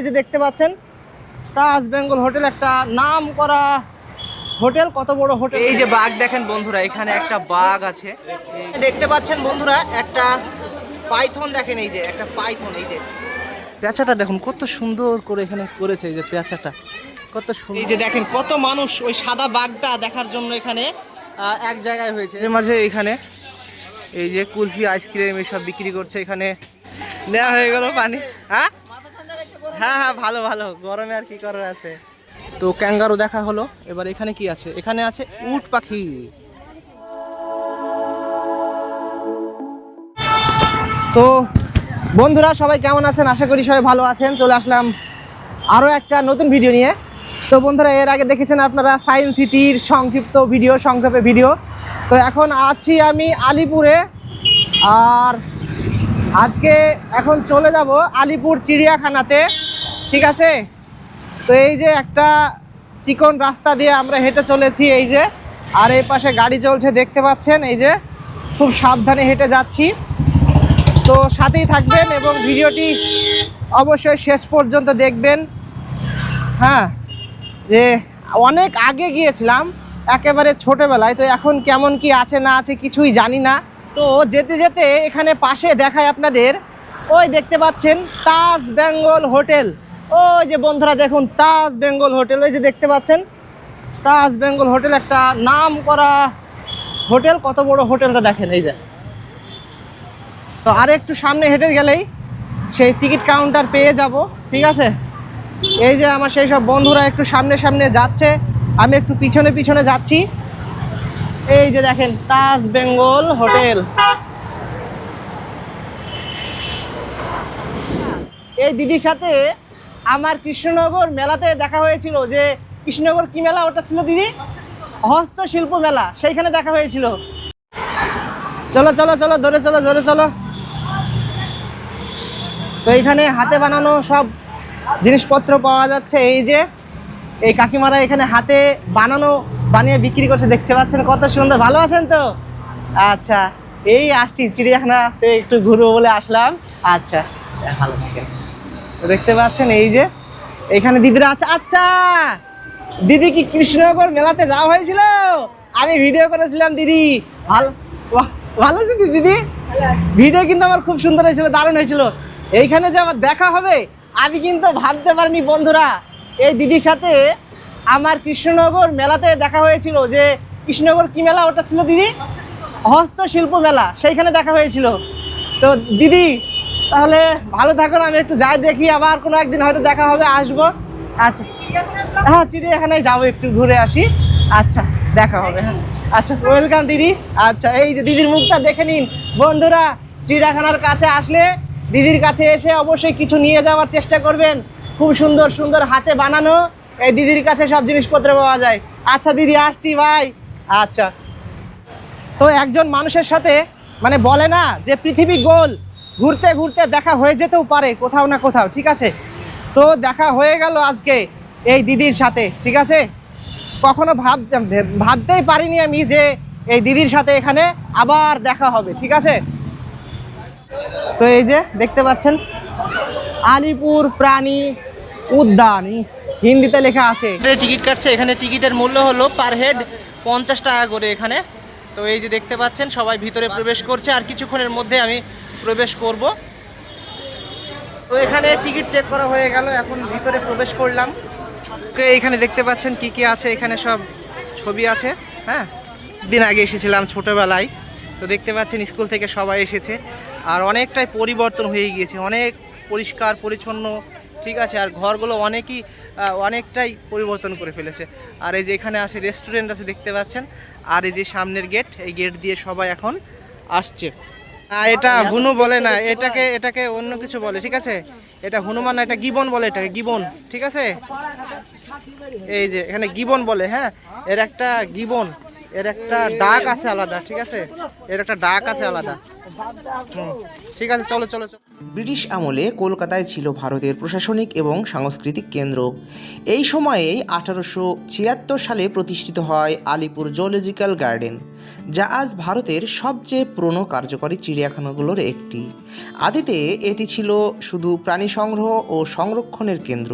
ওই যে দেখতে পাচ্ছেন তাজ বেঙ্গল হোটেল একটা নাম করা হোটেল কত বড় হোটেল। এই যে বাঘ দেখেন বন্ধুরা এখানে একটা বাঘ আছে। দেখতে পাচ্ছেন বন্ধুরা একটা পাইথন দেখেন এই যে একটা পাইথন এই যে। পেঁচাটা দেখুন কত সুন্দর করে এখানে করেছে এই যে পেঁচাটা কত সুন্দর। এই যে দেখেন কত মানুষ ওই সাদা বাঘটা দেখার জন্য এখানে এক জায়গায় হয়েছে। এর মাঝে এখানে এই যে কুলফি আইসক্রিম এইসব বিক্রি করছে এখানে নেওয়া হয়ে গেল পানি। হ্যাঁ? হ্যাঁ হ্যাঁ ভালো ভালো। গরমে আর কি করার আছে? তো ক্যাঙ্গারু দেখা হলো। এবার এখানে কি আছে? এখানে আছে উট পাখি। তো বন্ধুরা, সবাই কেমন আছেন? আশা করি সবাই ভালো আছেন। চলে আসলাম আরও একটা নতুন ভিডিও নিয়ে। তো বন্ধুরা, এর আগে দেখেছেন আপনারা সায়েন্স সিটির সংক্ষিপ্ত ভিডিও, সংক্ষেপে ভিডিও। তো এখন আছি আমি আলিপুরে। আর আজকে এখন চলে যাব আলিপুর চিড়িয়াখানাতে। ঠিক আছে? তো এই যে একটা চিকন রাস্তা দিয়ে আমরা হেঁটে চলেছি এই যে। আর এই পাশে গাড়ি চলছে, দেখতে পাচ্ছেন? এই যে খুব সাবধানে হেঁটে যাচ্ছি। তো সাথেই থাকবেন এবং ভিডিওটি অবশ্যই শেষ পর্যন্ত দেখবেন। হ্যাঁ যে অনেক আগে গিয়েছিলাম, একেবারে ছোটোবেলায়। তো এখন কেমন কি আছে, না আছে কিছুই জানি না। তো যেতে যেতে এখানে পাশে দেখায় আপনাদের। ওই দেখতে পাচ্ছেন তাজ বেঙ্গল হোটেল। ওই যে বন্ধুরা দেখুন, তাজ বেঙ্গল হোটেল। ওই যে দেখতে পাচ্ছেন, তাজ বেঙ্গল হোটেল একটা নাম করা হোটেল। কত বড় হোটেলটা দেখেন, এই যে। তো আর একটু সামনে হেঁটে গেলেই সেই টিকিট কাউন্টার পেয়ে যাব, ঠিক আছে? এই যে আমার সেই সব বন্ধুরা একটু সামনে সামনে যাচ্ছে, আমি একটু পিছনে পিছনে যাচ্ছি। এই যে দেখেন, তাজ বেঙ্গল হোটেল। এই দিদির সাথে আমার কৃষ্ণনগর মেলাতে দেখা হয়েছিল যে কৃষ্ণনগর কি মেলা? ওটা ছিল দিদি? হস্তশিল্প মেলা। সেইখানে দেখা হয়েছিল। চলো চলো চলো, ধরে চলো ধরে চলো। তো এইখানে হাতে বানানো সব জিনিসপত্র পাওয়া যাচ্ছে। এই যে, এই কাকিমারা এখানে হাতে বানানো, বানিয়ে বিক্রি করছে। দেখতে পাচ্ছেন কত সুন্দর। ভালো আছেন তো? আচ্ছা এই আসছি। চিড়িয়াখানাতে একটু ঘুরবো বলে আসলাম। আচ্ছা। ভালো থাকেন। দেখতে পাচ্ছেন এই যে এখানে দিদিরা আছে। আচ্ছা দিদি কি কৃষ্ণনগর মেলাতে যাওয়া হয়েছিল? আমি ভিডিও করেছিলাম দিদি। ভালো বাহ, ভালো আছে দিদি? ভিডিও কিন্তু আমার খুব সুন্দর হয়েছিল দারুণ হয়েছিল। এইখানে যে আমার দেখা হবে আমি কিন্তু ভাবতে পারিনি বন্ধুরা। এই দিদির সাথে আমার কৃষ্ণনগর মেলাতে দেখা হয়েছিল যে কৃষ্ণনগর কি মেলা? ওটা ছিল দিদি? হস্তশিল্প মেলা সেইখানে দেখা হয়েছিল। তো দিদি তাহলে ভালো থাকুন, আমি একটু যাই দেখি, আবার কোনো একদিন হয়তো দেখা হবে, আসব। আচ্ছা। হ্যাঁ চিড়িয়াখানায় যাব, একটু ঘুরে আসি। আচ্ছা দেখা হবে। হ্যাঁ আচ্ছা ওয়েলকাম দিদি। আচ্ছা এই যে দিদির মুখটা দেখে নিন। বন্ধুরা, চিড়িয়াখানার কাছে আসলে দিদির কাছে এসে অবশ্যই কিছু নিয়ে যাওয়ার চেষ্টা করবেন। খুব সুন্দর সুন্দর হাতে বানানো এই দিদির কাছে সব জিনিসপত্র পাওয়া যায়। আচ্ছা দিদি, আসছি, ভাই। আচ্ছা। তো একজন মানুষের সাথে মানে বলে না যে পৃথিবী গোল। ঘুরতে ঘুরতে দেখা হয়ে যেতেও পারে, কোথাও না কোথাও, ঠিক আছে? তো দেখা হয়ে গেল আজকে এই দিদির সাথে, ঠিক আছে? কখনো ভাব ভাবতেই পারিনি আমি যে এই দিদির সাথে এখানে আবার দেখা হবে, ঠিক আছে? তো এই যে, দেখতে পাচ্ছেন? আলিপুর প্রাণী উদ্যান হিন্দিতে লেখা আছে। টিকিট কাটছে, এখানে টিকিটের মূল্য হলো পার হেড পঞ্চাশ টাকা করে এখানে। তো এই যে দেখতে পাচ্ছেন, সবাই ভিতরে প্রবেশ করছে, আর কিছুক্ষণের মধ্যে আমি প্রবেশ করব। তো এখানে টিকিট চেক করা হয়ে গেল, এখন ভিতরে প্রবেশ করলাম। তো এখানে দেখতে পাচ্ছেন কি কি আছে, এখানে সব ছবি আছে হ্যাঁ? দিন আগে এসেছিলাম ছোটোবেলায়। তো দেখতে পাচ্ছেন স্কুল থেকে সবাই এসেছে। আর অনেকটাই পরিবর্তন হয়ে গিয়েছে, অনেক পরিষ্কার, পরিচ্ছন্ন, ঠিক আছে? আর ঘরগুলো অনেকই অনেকটাই পরিবর্তন করে ফেলেছে। আর এই যে এখানে আছে রেস্টুরেন্ট আছে, দেখতে পাচ্ছেন? আর এই যে সামনের গেট এই গেট দিয়ে সবাই এখন আসছে। এটা হুনু বলে না এটাকে এটাকে অন্য কিছু বলে ঠিক আছে? এটা হনুমান না এটা গিবন বলে এটাকে গিবন ঠিক আছে? এই যে এখানে গিবন বলে হ্যাঁ? এর একটা গিবন এর একটা ডাক আছে আলাদা ঠিক আছে? এর একটা ডাক আছে আলাদা। ঠিক আছে, চলো চলো ব্রিটিশ আমলে কলকাতায় ছিল ভারতের প্রশাসনিক এবং সাংস্কৃতিক কেন্দ্র। এই সময়েই আঠারোশো ছিয়াত্তর সালে প্রতিষ্ঠিত হয় আলিপুর জুলজিক্যাল গার্ডেন, যা আজ ভারতের সবচেয়ে পুরনো কার্যকরী চিড়িয়াখানাগুলোর একটি। আদিতে এটি ছিল শুধু প্রাণী সংগ্রহ ও সংরক্ষণের কেন্দ্র।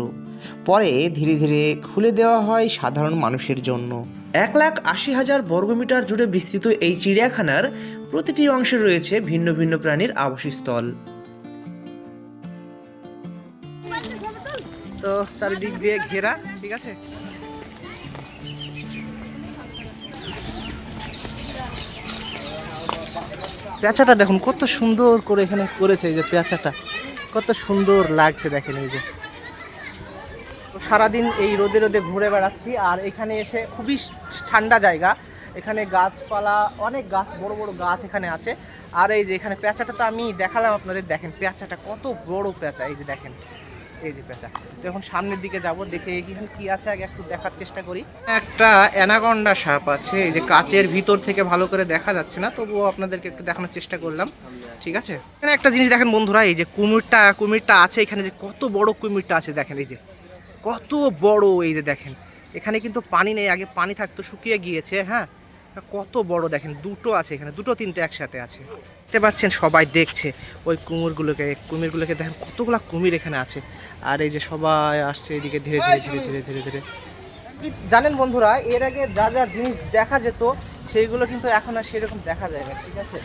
পরে ধীরে ধীরে খুলে দেওয়া হয় সাধারণ মানুষের জন্য। এক লাখ আশি হাজার বর্গমিটার জুড়ে বিস্তৃত এই চিড়িয়াখানার প্রতিটি অংশে রয়েছে ভিন্ন ভিন্ন প্রাণীর আবাসস্থল। তো চারিদিক দিয়ে ঘেরা, ঠিক আছে? পেঁচাটা দেখুন, কত সুন্দর করে এখানে করেছে এই যে পেঁচাটা কত সুন্দর লাগছে দেখেন এই যে। সারাদিন এই রোদে রোদে ঘুরে বেড়াচ্ছি, আর এখানে এসে খুবই ঠান্ডা জায়গা। এখানে গাছপালা, অনেক গাছ, বড় বড় গাছ এখানে আছে। আর এই যে এখানে পেঁচাটা তো আমি দেখালাম আপনাদের, দেখেন পেঁচাটা কত বড় পেঁচা এই যে দেখেন, এই যে পেঁচা তো এখন সামনের দিকে যাব, দেখে এখানে কি আছে, আগে একটু দেখার চেষ্টা করি। একটা অ্যানাকন্ডা সাপ আছে, এই যে কাচের ভিতর থেকে ভালো করে দেখা যাচ্ছে না, তবুও আপনাদেরকে একটু দেখানোর চেষ্টা করলাম। ঠিক আছে? এখানে একটা জিনিস দেখেন বন্ধুরা, এই যে কুমিরটা কুমিরটা আছে এখানে, যে কত বড় কুমিরটা আছে, দেখেন এই যে। কত বড়, এই যে দেখেন। এখানে কিন্তু পানি নেই, আগে পানি থাকতো, শুকিয়ে গিয়েছে হ্যাঁ? কত বড় দেখেন দুটো আছে এখানে দুটো তিনটে একসাথে আছে। দেখতে পাচ্ছেন সবাই দেখছে ওই কুমিরগুলোকে কুমিরগুলোকে দেখেন কতগুলো কুমির এখানে আছে। আর এই যে সবাই আসছে এদিকে ধীরে ধীরে ধীরে ধীরে ধীরে ধীরে। জানেন বন্ধুরা এর আগে যা যা জিনিস দেখা যেত সেইগুলো কিন্তু এখন আর সেরকম দেখা যায় না ঠিক আছে?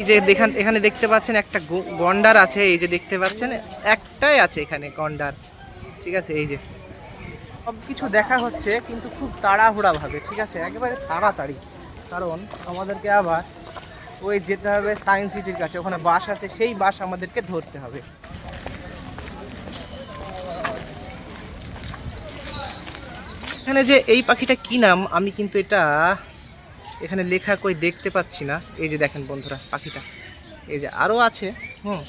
এই যে দেখান এখানে দেখতে পাচ্ছেন একটা গন্ডার আছে এই যে দেখতে পাচ্ছেন একটাই আছে এখানে গন্ডার ঠিক আছে এই যে। সব কিছু দেখা হচ্ছে কিন্তু খুব তাড়াহুড়া ভাবে ঠিক আছে? একেবারে তাড়াতাড়ি। কারণ আমাদেরকে আবার ওই যেতে হবে সায়েন্স সিটির কাছে। ওখানে বাস আছে, সেই বাস আমাদেরকে ধরতে হবে। এখানে যে এই পাখিটা কি নাম, আমি কিন্তু এটা এখানে লেখা কই দেখতে পাচ্ছি না। এই যে দেখেন বন্ধুরা, পাখিটা। এই যে আরও আছে, হুম।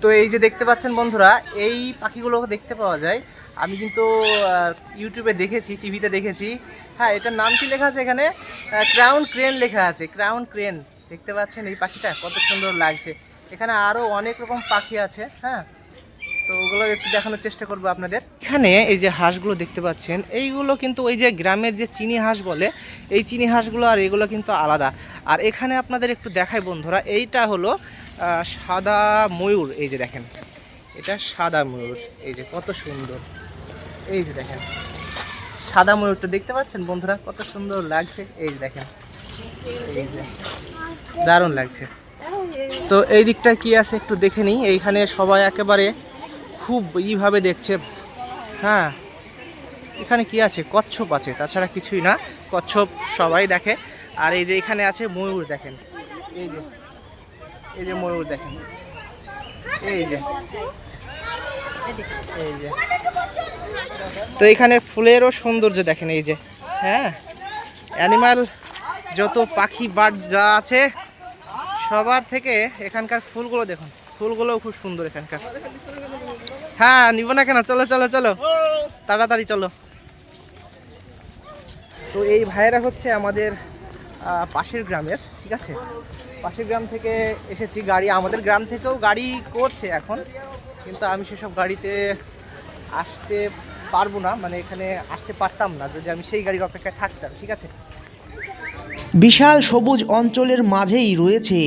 তো এই যে দেখতে পাচ্ছেন বন্ধুরা, এই পাখিগুলো দেখতে পাওয়া যায়। আমি কিন্তু ইউটিউবে দেখেছি টিভিতে দেখেছি। হ্যাঁ এটার নাম কি লেখা আছে এখানে? ক্রাউন ক্রেন লেখা আছে, ক্রাউন ক্রেন। দেখতে পাচ্ছেন এই পাখিটা, কত সুন্দর লাগছে। এখানে আরও অনেক রকম পাখি আছে হ্যাঁ? তো ওগুলো একটু দেখানোর চেষ্টা করব আপনাদের। এখানে এই যে হাঁসগুলো দেখতে পাচ্ছেন, এইগুলো কিন্তু ওই যে গ্রামের যে চিনি হাঁস বলে, এই চিনি হাঁসগুলো আর এগুলো কিন্তু আলাদা। আর এখানে আপনাদের একটু দেখাই বন্ধুরা, এইটা হলো সাদা ময়ূর, এই যে দেখেন। এটা সাদা ময়ূর, এই যে কত সুন্দর। এই যে দেখেন সাদা ময়ূরটা দেখতে পাচ্ছেন বন্ধুরা? কত সুন্দর লাগছে। এই দেখেন। এই যে। দারুণ লাগছে। তো এই দিকটা কি আছে একটু দেখে নিই। এইখানে সবাই একেবারে খুব ইভাবে দেখছে। হ্যাঁ। এখানে কি আছে? কচ্ছপ আছে। তাছাড়া কিছুই না। কচ্ছপ সবাই দেখে। আর এই যে এখানে আছে ময়ূর, দেখেন। এই যে। এই যে ময়ূর, দেখেন। এই যে। এই যে। তো এখানে ফুলেরও সৌন্দর্য দেখেন এই যে হ্যাঁ? অ্যানিমাল যত পাখি বার্ড যা আছে, সবার থেকে এখানকার ফুলগুলো দেখুন। ফুলগুলোও খুব সুন্দর এখানকার। হ্যাঁ নিব না কেন? চলো চলো চলো। তাড়াতাড়ি চলো। তো এই ভাইয়েরা হচ্ছে আমাদের পাশের গ্রামের, ঠিক আছে? পাশের গ্রাম থেকে এসেছি গাড়ি, আমাদের গ্রাম থেকেও গাড়ি করছে এখন। কিন্তু আমি সেসব গাড়িতে আসতে পারব না মানে এখানে আসতে পারতাম না যদি আমি সেই গাড়ির অপেক্ষায় থাকতাম ঠিক আছে? বিশাল সবুজ অঞ্চলের মাঝেই রয়েছে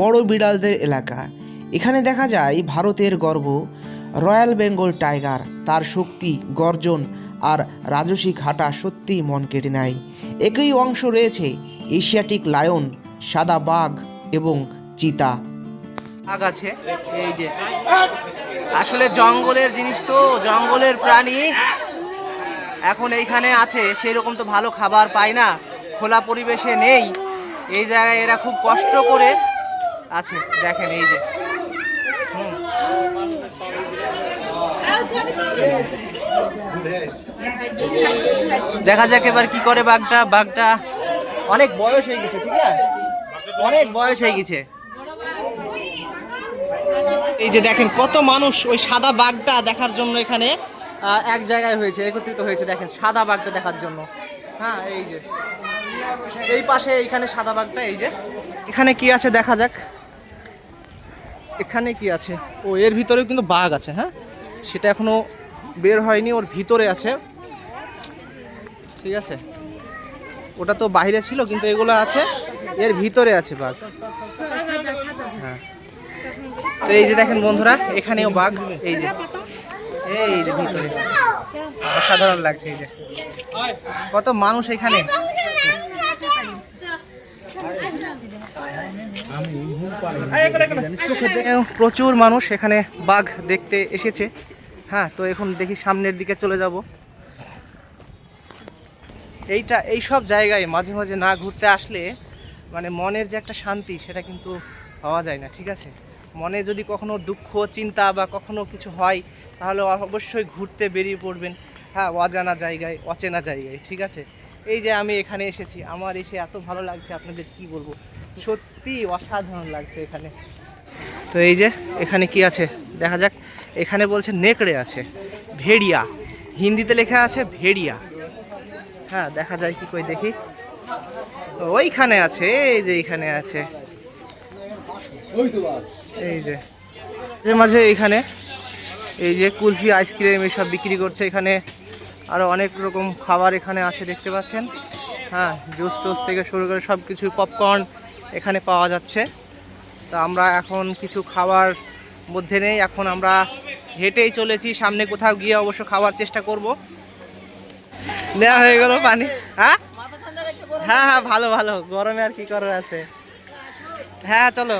বড় বিড়ালদের এলাকা। এখানে দেখা যায় ভারতের গর্ব রয়্যাল বেঙ্গল টাইগার তার শক্তি গর্জন আর রাজসিক হাঁটা সত্যিই মন কেটে নেয়। একই অংশ রয়েছে এশিয়াটিক লায়ন সাদা বাঘ এবং চিতা। বাঘ আছে এই যে আসলে জঙ্গলের জিনিস তো, জঙ্গলের প্রাণী। এখন এইখানে আছে সেই রকম তো ভালো খাবার পায় না, খোলা পরিবেশে নেই। এই জায়গায় এরা খুব কষ্ট করে আছে, দেখেন এই যে। দেখা যাক এবার কি করে বাঘটা বাঘটা অনেক বয়স হয়ে গেছে, ঠিক না? অনেক বয়স হয়ে গেছে। এই যে দেখেন কত মানুষ ওই সাদা বাঘটা দেখার জন্য এখানে এক জায়গায় হয়েছে, একত্রিত হয়েছে, দেখেন সাদা বাঘটা দেখার জন্য। হ্যাঁ এই যে। এই পাশে এইখানে সাদা বাঘটা, এই যে। এখানে কি আছে দেখা যাক। এখানে কি আছে? ও, এর ভিতরেও কিন্তু বাঘ আছে হ্যাঁ? সেটা এখনও বের হয়নি, ওর ভিতরে আছে। ঠিক আছে? ওটা তো বাইরে ছিল, কিন্তু এগুলো আছে। এর ভিতরে আছে বাঘ। তো এই যে দেখেন বন্ধুরা, এখানেও বাঘ, এই যে। এই যে ভিতরে। অসাধারণ লাগছে এই যে। কত মানুষ এখানে। প্রচুর মানুষ এখানে বাঘ দেখতে এসেছে। হ্যাঁ তো এখন দেখি সামনের দিকে চলে যাব। এইটা, এই সব জায়গায় মাঝে মাঝে না ঘুরতে আসলে মানে মনের যে একটা শান্তি, সেটা কিন্তু পাওয়া যায় না, ঠিক আছে? মনে যদি কখনো দুঃখ, চিন্তা বা কখনো কিছু হয়, তাহলে অবশ্যই ঘুরতে বেরিয়ে পড়বেন। হ্যাঁ অজানা জায়গায়, অচেনা জায়গায়, ঠিক আছে? এই যে আমি এখানে এসেছি, আমার এসে এত ভালো লাগছে, আপনাদের কি বলব? সত্যি অসাধারণ লাগছে এখানে। তো এই যে, এখানে কি আছে? দেখা যাক, এখানে বলছে নেকড়ে আছে, ভেড়িয়া। হিন্দিতে লেখা আছে ভেড়িয়া। হ্যাঁ দেখা যায় কি কই দেখি? ওইখানে আছে, এই যে এইখানে আছে। এই যে যে মাঝে এইখানে এই যে কুলফি আইসক্রিম এইসব বিক্রি করছে। এখানে আরও অনেক রকম খাবার এখানে আছে, দেখতে পাচ্ছেন? হ্যাঁ জুস টুস থেকে শুরু করে সব কিছু পপকর্ন এখানে পাওয়া যাচ্ছে। তো আমরা এখন কিছু খাবার মধ্যে নেই, এখন আমরা হেঁটেই চলেছি, সামনে কোথাও গিয়ে অবশ্য খাওয়ার চেষ্টা করব। নেওয়া হয়ে গেল পানি। হ্যাঁ? হ্যাঁ হ্যাঁ ভালো ভালো, গরমে আর কি করার আছে? হ্যাঁ চলো।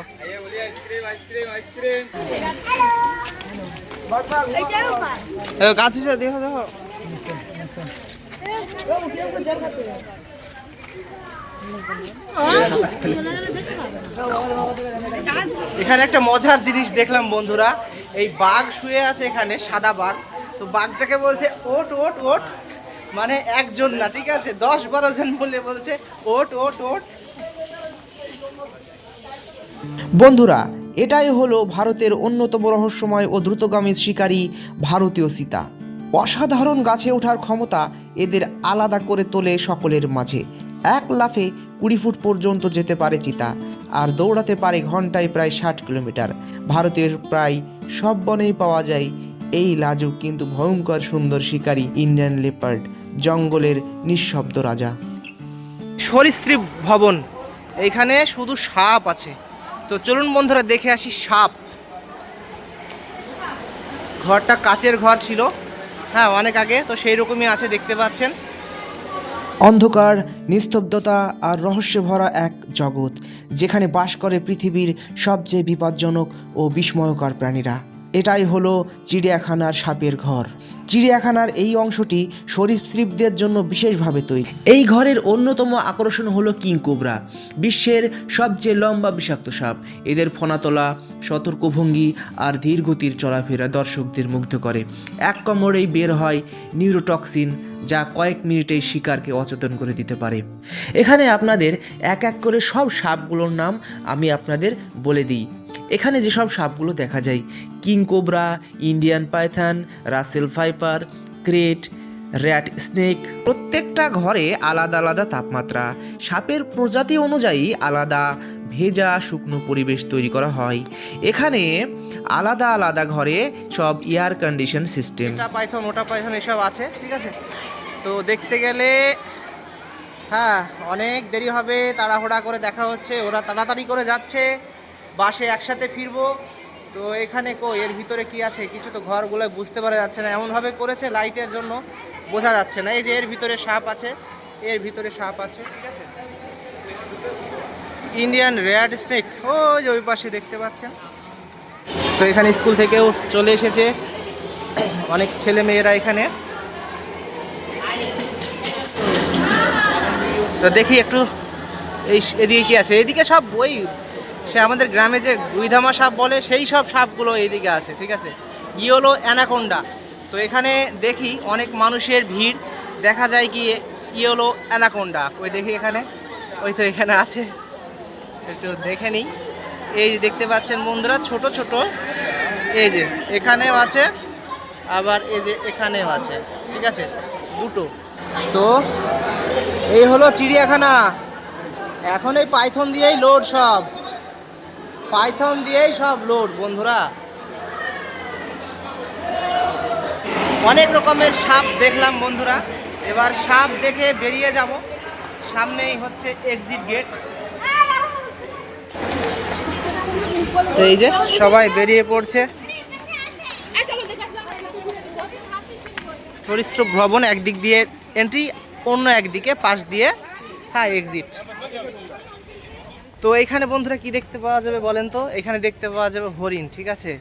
গাছ দেখো দেখো। এখানে একটা মজার জিনিস দেখলাম, বন্ধুরা। এই বাঘ শুয়ে আছে এখানে, সাদা বাঘ। তো বাঘটাকে বলছে, ওট ওট ওট। মানে একজন না, ঠিক আছে? দশ বারো জন বলে বলছে, ওট ওট ওট। বন্ধুরা, এটাই হলো ভারতের অন্যতম রহস্যময় ও দ্রুতগামী শিকারী ভারতীয় সীতা। অসাধারণ গাছে ওঠার ক্ষমতা এদের আলাদা করে তোলে সকলের মাঝে। এক লাফে কুড়ি ফুট পর্যন্ত যেতে পারে চিতা, আর দৌড়াতে পারে ঘন্টায় প্রায় ষাট কিলোমিটার। ভারতের প্রায় সব বনেই পাওয়া যায় এই লাজুক কিন্তু ভয়ঙ্কর সুন্দর শিকারী ইন্ডিয়ান লেপার্ড, জঙ্গলের নিঃশব্দ রাজা। সরীসৃপ ভবন। এখানে শুধু সাপ আছে। তো চলুন বন্ধুরা দেখে আসি সাপ। ঘরটা কাচের ঘর ছিল। হ্যাঁ অনেক আগে, তো সেই রকমই আছে, দেখতে পাচ্ছেন। অন্ধকার, নিস্তব্ধতা আর রহস্যে ভরা এক জগৎ, যেখানে বাস করে পৃথিবীর সবচেয়ে বিপজ্জনক ও বিস্ময়কর প্রাণীরা। এটাই হলো চিড়িয়াখানার সাপের ঘর। চিড়িয়াখানার এই অংশটি সরীসৃপদের জন্য বিশেষভাবে তৈরি। এই ঘরের অন্যতম আকর্ষণ হলো কিং কোবরা, বিশ্বের সবচেয়ে লম্বা বিষাক্ত সাপ। এদের ফনাতলা, সতর্কভঙ্গি আর ধীর গতির চলাফেরা দর্শকদের মুগ্ধ করে। এক কামড়েই বের হয় নিউরোটক্সিন, যা কয়েক মিনিটেই শিকারকে অচেতন করে দিতে পারে। এখানে আপনাদের এক এক করে সব সাপগুলোর নাম আমি আপনাদের বলে দিই। এখানে যেসব সাপগুলো দেখা যায়, king cobra, Indian python, Russell viper krait, rat snake, প্রত্যেকটা ঘরে আলাদা আলাদা তাপমাত্রা। সাপের প্রজাতি অনুযায়ী আলাদা ভেজা শুকনো পরিবেশ তৈরি করা হয়। এখানে আলাদা আলাদা ঘরে সব এয়ার কন্ডিশন সিস্টেম পাইথন, ওটা পাইথন, এসব আছে, ঠিক আছে? তো দেখতে গেলে হ্যাঁ অনেক দেরি হবে, তাড়াহুড়া করে দেখা হচ্ছে, ওরা তাড়াতাড়ি করে যাচ্ছে। বাসে একসাথে ফিরবো। তো এখানে কো এর ভিতরে কি আছে? কিছু তো ঘরগুলো বুঝতে পারা যাচ্ছে না। এমনভাবে করেছে লাইটের জন্য। বোঝা যাচ্ছে না। এই যে এর ভিতরে সাপ আছে। এর ভিতরে সাপ আছে, ঠিক আছে? ইন্ডিয়ান রেয়ার স্নেক ওই যে ওই পাশে দেখতে পাচ্ছেন। তো এখানে স্কুল থেকেও চলে এসেছে। অনেক ছেলে মেয়েরা এখানে। তো দেখি একটু, এই এদিকে কি আছে? এদিকে সব ওই সে আমাদের গ্রামে যে গুইধামা সাপ বলে, সেই সব সাপগুলো এইদিকে আছে, ঠিক আছে? ই হলো অ্যানাকোন্ডা। তো এখানে দেখি অনেক মানুষের ভিড়। দেখা যায় কি ই হলো অ্যানাকোন্ডা। ওই দেখি এখানে। ওই তো এখানে আছে। একটু দেখে নিই। এই যে দেখতে পাচ্ছেন বন্ধুরা, ছোট ছোট। এই যে এখানেও আছে, আবার এই যে এখানেও আছে, ঠিক আছে? দুটো। তো এই হলো চিড়িয়াখানা। এখন এই পাইথন দিয়েই লোড সব। পাইথন দিয়েই সব লোড, বন্ধুরা। অনেক রকমের সাপ দেখলাম, বন্ধুরা। এবার সাপ দেখে বেরিয়ে যাব। সামনেই হচ্ছে এক্সিট গেট এই যে সবাই বেরিয়ে পড়ছে। চরিত্র ভ্রমণ একদিক দিয়ে এন্ট্রি অন্য একদিকে পাশ দিয়ে হ্যাঁ এক্সিট তো এইখানে বন্ধুরা কি দেখতে পাওয়া যাবে বলেন তো? এখানে দেখতে পাওয়া যাবে হরিণ, ঠিক আছে?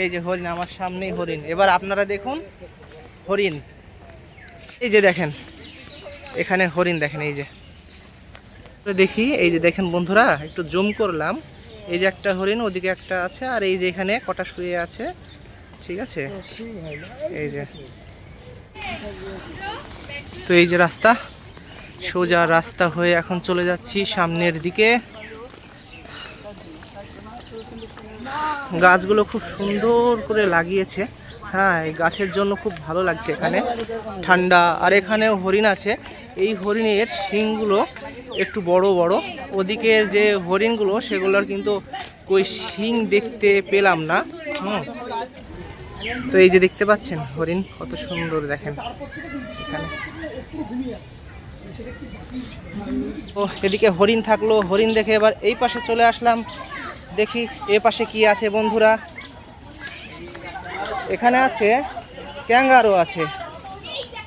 এই যে হরিণ, আমার সামনেই হরিণ। এবার আপনারা দেখুন, হরিণ। এই যে দেখেন, এখানে হরিণ দেখেন, এই যে। দেখি, এই যে দেখেন বন্ধুরা, একটু জুম করলাম। এই যে একটা হরিণ, ওদিকে একটা আছে, আর এই যে এখানে কটা শুয়ে আছে, ঠিক আছে? এই যে। তো এই যে রাস্তা, সোজা রাস্তা হয়ে এখন চলে যাচ্ছি সামনের দিকে। গাছগুলো খুব সুন্দর করে লাগিয়েছে। হ্যাঁ এই গাছের জন্য খুব ভালো লাগছে এখানে। ঠান্ডা। আর এখানে হরিণ আছে। এই হরিণের শিংগুলো একটু বড় বড়। ওদিকের যে হরিণগুলো, সেগুলোর কিন্তু কই শিং দেখতে পেলাম না। হুম। তো এই যে দেখতে পাচ্ছেন হরিণ, কত সুন্দর দেখেন। এখানে। ও, এদিকে হরিণ থাকল। হরিণ দেখে এবার এই পাশে চলে আসলাম। দেখি এ পাশে কি আছে বন্ধুরা। এখানে আছে ক্যাঙ্গারো আছে।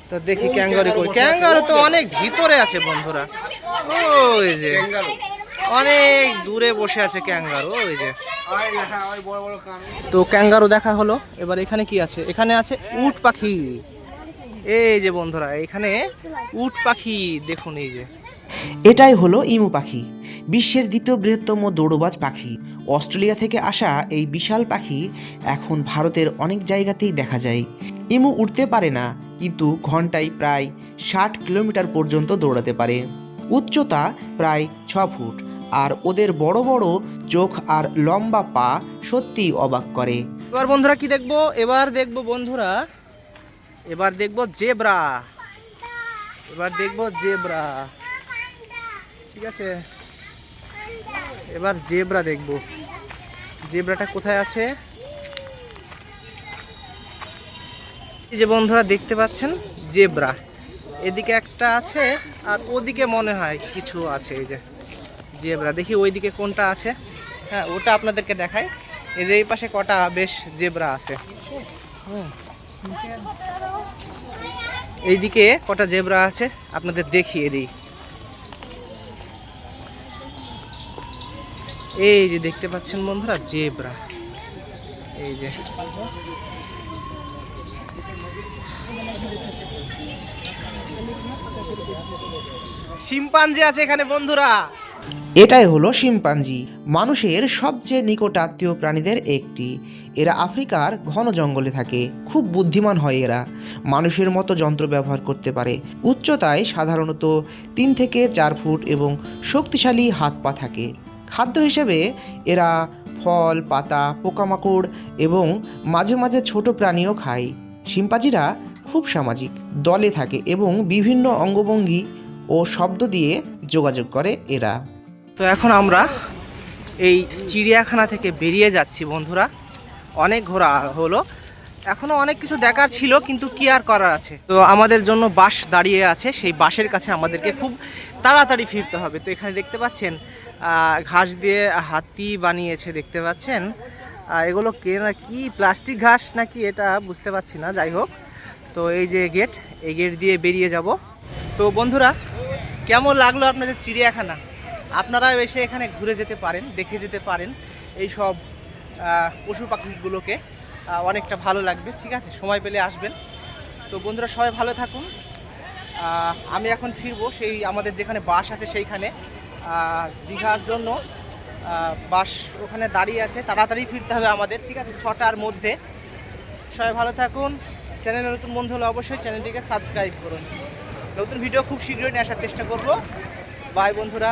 তো দেখি ক্যাঙ্গারু কই। ক্যাঙ্গারু তো অনেক ভিতরে আছে বন্ধুরা। ওই যে অনেক দূরে বসে আছে ক্যাঙ্গারু, ওই যে। তো ক্যাঙ্গারু দেখা হলো। এবার এখানে কি আছে? এখানে আছে উট পাখি। এই যে বন্ধুরা, এখানে উট পাখি, দেখুন এই যে। এটাই হলো ইমু পাখি, বিশ্বের দ্বিতীয় বৃহত্তম দৌড়বাজ পাখি। অস্ট্রেলিয়া থেকে আসা এই বিশাল পাখি এখন ভারতের অনেক জায়গাতেই দেখা যায়। ইমু উঠতে পারে না, কিন্তু ঘন্টায় প্রায় ষাট কিলোমিটার পর্যন্ত দৌড়াতে পারে। উচ্চতা প্রায় ছ ফুট, আর ওদের বড় বড় চোখ আর লম্বা পা সত্যিই অবাক করে। এবার বন্ধুরা কি দেখব? এবার দেখব বন্ধুরা, এবার দেখব জেব্রা। এবার দেখব জেব্রা। ঠিক আছে? এবার জেব্রা দেখব। জেব্রাটা কোথায় আছে? এই যে বন্ধুরা দেখতে পাচ্ছেন, জেব্রা। এদিকে একটা আছে আর ওদিকে মনে হয় কিছু আছে, এই যে জেব্রা। দেখি ওইদিকে কোনটা আছে। হ্যাঁ ওটা আপনাদেরকে দেখাই। এই যে এই পাশে কটা বেশ জেব্রা আছে। এইদিকে কটা জেব্রা আছে, আপনাদের দেখিয়ে দিই। এই যে দেখতে পাচ্ছেন বন্ধুরা, জেব্রা। এই যে। শিম্পাঞ্জি আছে এখানে বন্ধুরা। এটাই হলো শিম্পাঞ্জি, মানুষের সবচেয়ে নিকট আত্মীয় প্রাণীদের একটি। এরা আফ্রিকার ঘন জঙ্গলে থাকে, খুব বুদ্ধিমান হয় এরা। মানুষের মতো যন্ত্র ব্যবহার করতে পারে। উচ্চতায় সাধারণত তিন থেকে চার ফুট এবং শক্তিশালী হাত পা থাকে। খাদ্য হিসেবে এরা ফল, পাতা, পোকামাকড় এবং মাঝে মাঝে ছোট প্রাণীও খায়। শিম্পাজিরা খুব সামাজিক, দলে থাকে এবং বিভিন্ন অঙ্গভঙ্গি ও শব্দ দিয়ে যোগাযোগ করে এরা। তো এখন আমরা এই চিড়িয়াখানা থেকে বেরিয়ে যাচ্ছি বন্ধুরা। অনেক ঘোরা হলো। এখনও অনেক কিছু দেখার ছিল, কিন্তু কি আর করার আছে? তো আমাদের জন্য বাস দাঁড়িয়ে আছে। সেই বাসের কাছে আমাদেরকে খুব তাড়াতাড়ি ফিরতে হবে। তো এখানে দেখতে পাচ্ছেন ঘাস দিয়ে হাতি বানিয়েছে, দেখতে পাচ্ছেন? এগুলো কে না কি? প্লাস্টিক ঘাস নাকি? এটা বুঝতে পারছি না, যাই হোক। তো এই যে গেট, এই গেট দিয়ে বেরিয়ে যাব। তো বন্ধুরা, কেমন লাগল আপনাদের চিড়িয়াখানা? আপনারা এসে এখানে ঘুরে যেতে পারেন, দেখে যেতে পারেন এই সব পশু পাখিগুলোকে। অনেকটা ভালো লাগবে, ঠিক আছে? সময় পেলে আসবেন। তো বন্ধুরা, সবাই ভালো থাকুন। আমি এখন ফিরবো, সেই আমাদের যেখানে বাস আছে সেইখানে। দীঘার জন্য বাস ওখানে দাঁড়িয়ে আছে। তাড়াতাড়ি ফিরতে হবে আমাদের, ঠিক আছে? ছটার মধ্যে। সবাই ভালো থাকুন। চ্যানেলে নতুন বন্ধু হলে অবশ্যই চ্যানেলটিকে সাবস্ক্রাইব করুন। নতুন ভিডিও খুব শীঘ্রই নিয়ে আসার চেষ্টা করব। বাই বন্ধুরা।